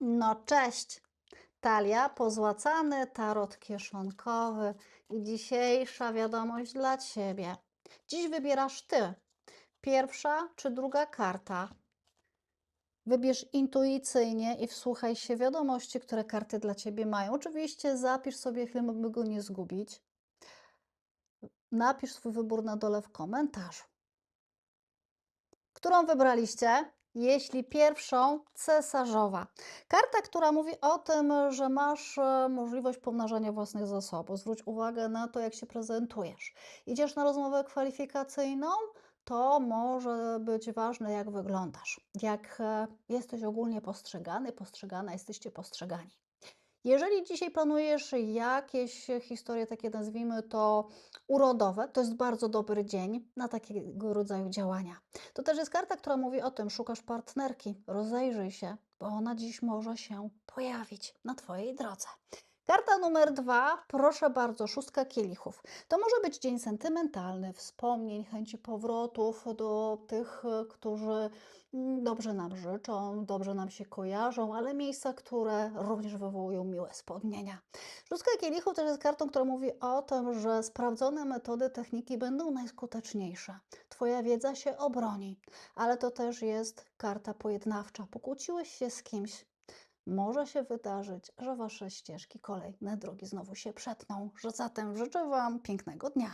No cześć! Talia, pozłacany tarot kieszonkowy i dzisiejsza wiadomość dla Ciebie. Dziś wybierasz Ty. Pierwsza czy druga karta. Wybierz intuicyjnie i wsłuchaj się wiadomości, które karty dla Ciebie mają. Oczywiście zapisz sobie film, by go nie zgubić. Napisz swój wybór na dole w komentarzu. Którą wybraliście? Jeśli pierwszą, cesarzowa. Karta, która mówi o tym, że masz e, możliwość pomnażania własnych zasobów. Zwróć uwagę na to, jak się prezentujesz. Idziesz na rozmowę kwalifikacyjną, to może być ważne, jak wyglądasz, jak e, jesteś ogólnie postrzegany, postrzegana, jesteście postrzegani. Jeżeli dzisiaj planujesz jakieś historie, takie nazwijmy to urodowe, to jest bardzo dobry dzień na takiego rodzaju działania. To też jest karta, która mówi o tym, szukasz partnerki, rozejrzyj się, bo ona dziś może się pojawić na Twojej drodze. Karta numer dwa, proszę bardzo, szóstka kielichów. To może być dzień sentymentalny, wspomnień, chęci powrotów do tych, e, którzy mm, dobrze nam życzą, dobrze nam się kojarzą, ale miejsca, które również wywołują miłe wspomnienia. Szóstka kielichów też jest kartą, która mówi o tym, że sprawdzone metody, techniki będą najskuteczniejsze. Twoja wiedza się obroni, ale to też jest karta pojednawcza. Pokłóciłeś się z kimś, może się wydarzyć, że wasze ścieżki, kolejne drogi znowu się przetną. Że zatem życzę Wam pięknego dnia.